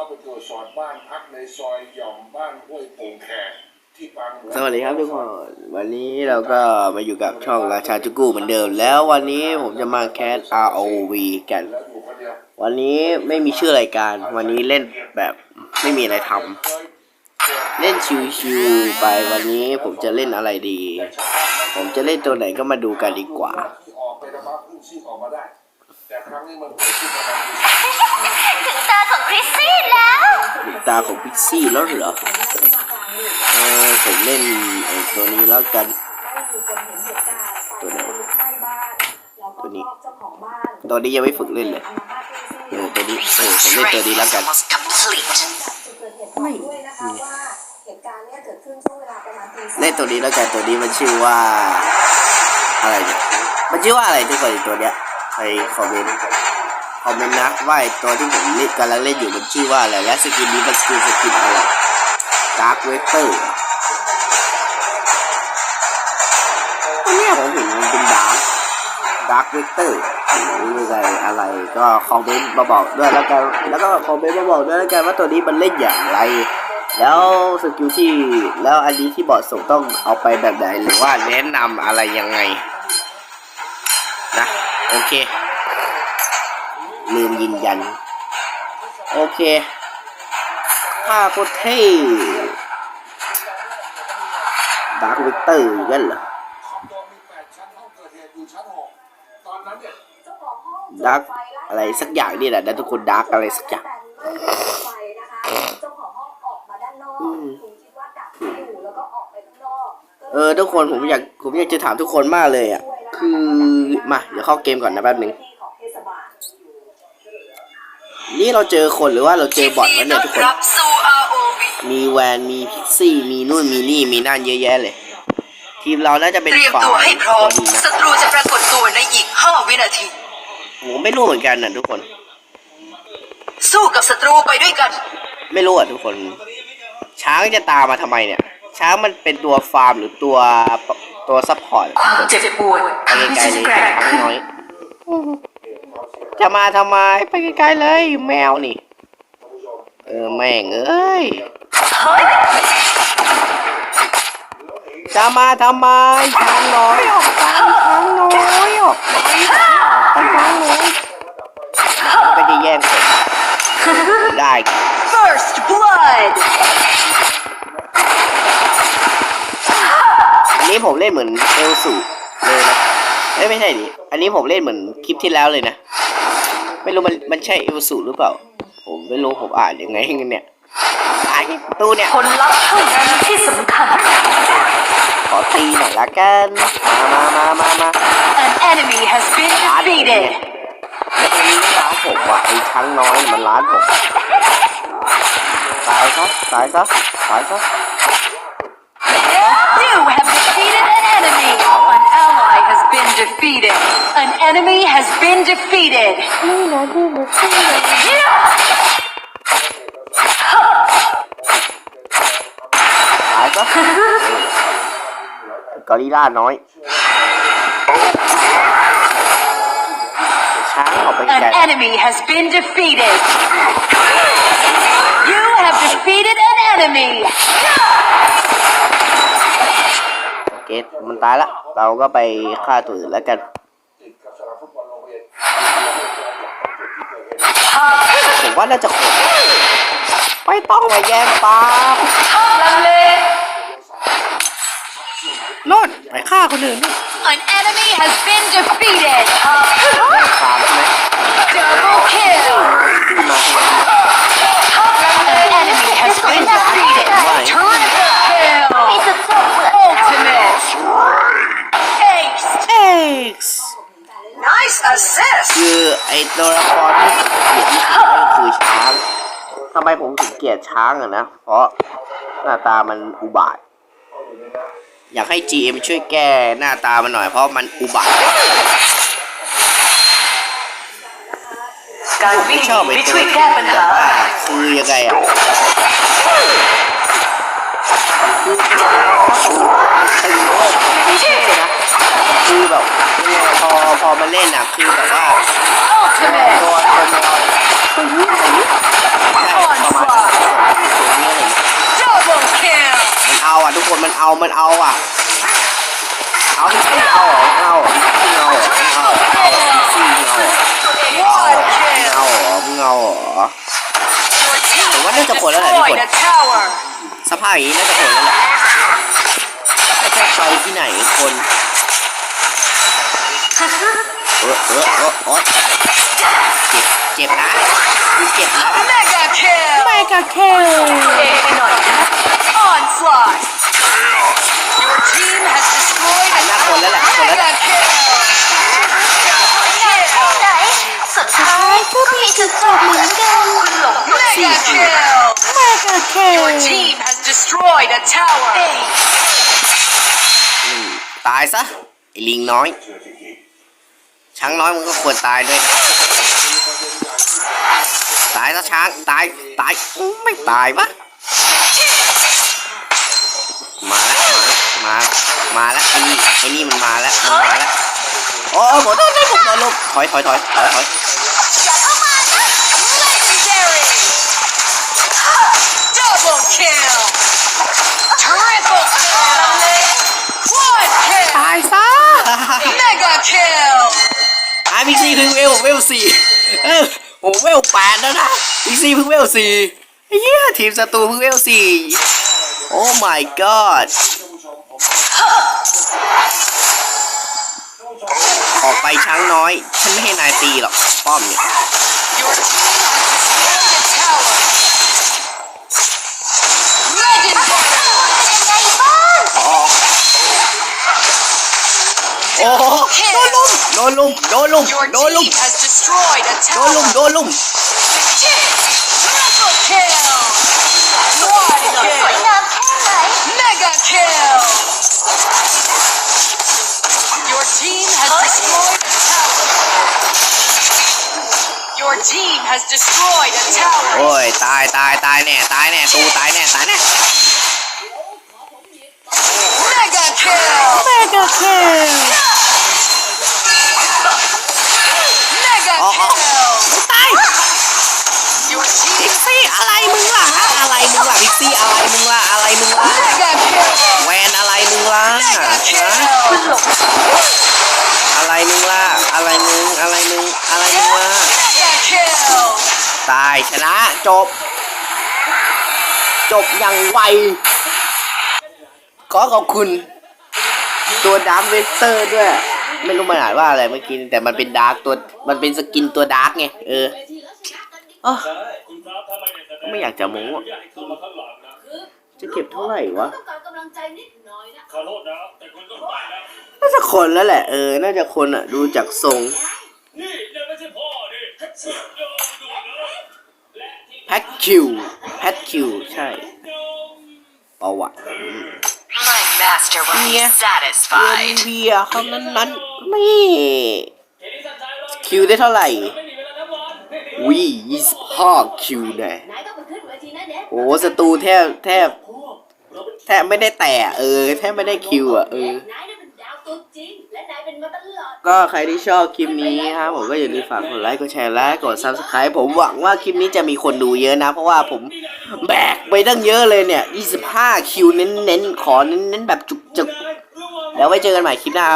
เข้าไปตรวจสอบบ้านพักในซอยหย่อมบ้านห้วยโป่งแขกที่ปางสวัสดีครับทุกคนวันนี้เราก็มาอยู่กับช่องราชาจุกูเหมือนเดิม แล้ววันนี้ผมจะมาแคส ROV กัน วันนี้ไม่มีชื่อรายการ วันนี้เล่นแบบไม่มีอะไรทำเล่นชิวๆไปวันนี้ผมจะเล่นอะไรดี ผมจะเล่นตัวไหนก็มาดูกันดีกว่า แต่ครั้งนี้มันเกิดขึ้นประมาณปีถึงตาของคริสซี่แล้วลูกตาของพิกซี่แล้วเหรอ เออผมเล่นไอ้ตัวนี้แล้วกัน ตัวไหนวะตัวนี้ ตัวนี้ยังไม่ฝึกเล่นเลย เออตัวนี้เออผมเล่นตัวนี้แล้วกัน Must complete ไม่ด้วยนะคะว่าเหตุการณ์เนี้ยเกิดขึ้นช่วงเวลาประมาณตีสามเล่นตัวนี้แล้วกันตัวนี้มันชื่อว่า อะไรเนี่ย มันชื่อว่าอะไรทุกคนไอ้ตัวเนี้ยใค รคอมเมนต์คอมเมนต์นะว่าไอตัวที่ผมเล่นกำลังเล่นอยู่มันชื่อว่าอะไรและสกินนี้มันสกินสกินอะไรดาร์กเวเตอร์ตัวเนี้ยผมเห็นมันเป็นดาร์กดาร์กเวเตอร์หรืออะไรอะไรก็คอมเมนต์มาบอกด้วยแล้วกันแล้วก็คอมเมนต์มาบอกด้วยแล้วกันว่าตัวนี้มันเล่นอย่างไร แล้วสกิลที่แล้วอันนี้ที่เหมาะสมต้องเอาไปแบบไหนหรือว่าแนะนำอะไรยังไงนะ โอเค ลืมยืนยัน โอเคภาพโคตรเท่ดาร์ควิกเตอร์กันเหรอคอนโดมีแปดชั้นห้องเกิดเหตุอยู่ชั้นหกตอนนั้นเนี่ยเจ้าของห้องดาร์กอะไรสักอย่างนี่แหละนะทุกคนดาร์กอะไรสักอย่างแต่ไม่ได้เปิดไฟนะคะเจ้าของห้องออกมาด้านนอกอืมคุณคิดว่าดับอยู่แล้วก็ออกไปข้างนอกก็ลยเออทุกคนผมอยากผมอยากจะถามทุกคนมากเลยอะคือ มา เดี๋ยวเข้าเกมก่อนนะแป๊บหนึงที่ของเทศบาลนี่เราเจอคนหรือว่าเราเจอบอทวะเนี่ยทุกคนรับสู่ ROV มีแวนมีพิกซี่ มีนู่นมีนี่มีนั่นเยอะแยะเลย ทีมเราน่าจะเป็นเตรียมฝ่าตัวยให้พร้อมคนนะศัตรูจะปรากฏตัวในอีก5วินาทีผมไม่รู้เหมือนกันนะทุกคน สู้กับศัตรูไปด้วยกัน ไม่รู้อะทุกคน ช้างจะตามมาทำไมเนี่ย ช้างมันเป็นตัวฟาร์มหรือตัวตัวซัพพอร์ตความเจ็บปวดไปทำให้ไกลฉันๆเลยแกร่งช้างขึ้นน้อยจะมาทำไมไปไกลๆเลยแมวนี่ เออแม่งเอ้ยเฮ้ยจะมาทำไมช้างน้อยออกไปช้างน้อยออกไปช้างน้อยก็จะแย่งผมได้ First Blood อั นนี้ผมเล่นเหมือนเอลสูเลยนะเอ้ยไม่ใช่ดิอันนี้ผมเล่นเหมือนคลิปที่แล้วเลยนะ ไม่รู้มันมันใช่เอลสูหรือเปล่า ผมไม่รู้ผมอ่านยังไงกันเนี่ยอ่านประตูเนี่ยผลลัพธ์เท่านั้นที่สำคัญ ขอตีหน่อยละกัน มามามามามา An enemy has been ร้านผมเนี่ย defeated แล้วตรงนี้ไม่ร้านผมว่ะไอ้ช้างน้อยมันร้านผม ตายซะ ตายซะ ตายซะ You have defeated an enemy An ally has been defeated An enemy has been defeated ตายซะกอริลล่าน้อยช้างออกไป An ไกล enemy has been defeated You have defeated an enemy โอเคมันตายละ เราก็ไปฆ่าตัวอื่นแล้วกัน ติดกับสนามฟุตบอลโรงเรียน ผมว่าน่าจะขมไม่ต้องมาแย่งปลาลังเล โน่นไปฆ่าคนอื่นนู่น An enemy has been defeated คือไอตัวละครที่เกลียดที่สุดก็คือช้างทำไมผมถึงเกลียดช้างอะนะ เพราะหน้าตามันอุบาท อยากให้ GM ช่วยแก้หน้าตามันหน่อยเพราะมันอุบาทการผมวิ่ไม่งชอบไอ้ไม่ตัช่ววยที่แก้ปัญแบบหาว่าคือยังไงอะคือตึงเวอร์ ไม่ใช่นะคือแบบยังไอพอพอมาเล่นอะคือแบบว่าตัวตัวมันตัวนี้อะไรนี้ได้ประมาณตัวนี้อะไรอย่างเงี้ย Double kill! มันเอาอะทุกคนมันเอา มันเอาอะ เอาที่ไม่เอาเหรอไม่เอาไม่เอาเหรอไม่เอาเหรอไม่เอาเหรอไม่เอาเหรอไม่เอาเหรอไม่เอาเหรอ Your team ผมว่าน่าจะ has กดแล้วแหละทุกค destroyed น a tower! สภาพอย่างนี้น่าจะผลแล้วแหละไม่ใช่ใครที่ไหนคนเออเออเออเออเจ็บเจ็บนะกูเจ็บนะ Mega kill. ไม่ก็แค่ Onslaught. Destroyed a tower. อืมตายซะไอ้ลิงน้อย ช้างน้อยมันก็ควรตายด้วยนะตายซะช้างตายตายอื้ไม่ตายวะมาแล้วมาแล้วมามาแล้วไอ้นี่ไอ้นี่มันมาแล้วมันมาแล้วโอ้ผมโดนได้ผมโดนลบถอยถอยถอยถอยถอย Double kill. Triple kill. Quad kill. ตายซะ Mega kill. ไอ้พิกซี่เพิ่งเวลเวลสี่เออโอ้เวลแปดแล้วนะพิกซี่เพิ่งเวลสี่ไอ้เหี้ยทีมศัตรูเพิ่งเวลสี่โอ้ my god ออกไปช้างน้อย ฉันไม่ให้นายตีหรอกป้อมเนี่ย Your team has destroyed a tower. Legendary. อ๋อ โอ้โหโดนลุมโดนลุม Your โดนลุม team has destroyed a โดนลุม tower. โดนลุม Triple kill. Quad สวย kill. งามแค่ไหน Mega kill. Your team has destroyed a tower. Your team has destroyed a tower. โอ้ยตายตายตายแน่ตายแน่ตูตายแน่ตายแน่ Mega kill. แม่ มึงล่ะแวนอะไรมึงล่ะอะไรมึงล่ะอะไรมึงอะไรมึงอะไรมึงล่ะตายชนะจบ จบอย่างไวขอขอบคุณ ตัวดาร์คเวกเตอร์ด้วย ไม่รู้มันอ่านว่าอะไรเมื่อกี้แต่มันเป็นดาร์กตัวมันเป็นสกินตัวดาร์กไงเอออ๋อไม่อยากจะโม้ จะเก็บเท่าไหร่วะต้องการกำลังใจนิดหน่อยนะขอโทษนะแต่คุณต้องไปแล้วน่าจะคนแล้วแหละเออ น่าจะคนอะ ดูจากทรงนี่ยังไม่ใช่พ่อดิสุดยอดดูนะและที่แพทคิวแพทคิวใช่ประวัติ My master will be Yeah. เรียน satisfied. เวียเขานั้นนั้นนี่คิวได้เท่าไหร่วียี่สิบห้าคิวแน่นายต้องไปขึ้นเวทีนะเน็ตโอ้ศัตรูแทบแทบแทบไม่ได้แตะเออแทบไม่ได้คิวอะเออ ก็ใครที่ชอบคลิปนี้ครับผมก็อย่าลืมฝากกดไลค์กดแชร์และกด subscribe ผมหวังว่าคลิปนี้จะมีคนดูเยอะนะ เพราะว่าผมแบกไปตั้งเยอะเลยเนี่ย 25 คิวเน้นๆ ขอเน้นๆ แบบจุกๆ แล้วไว้เจอกันใหม่คลิปหน้า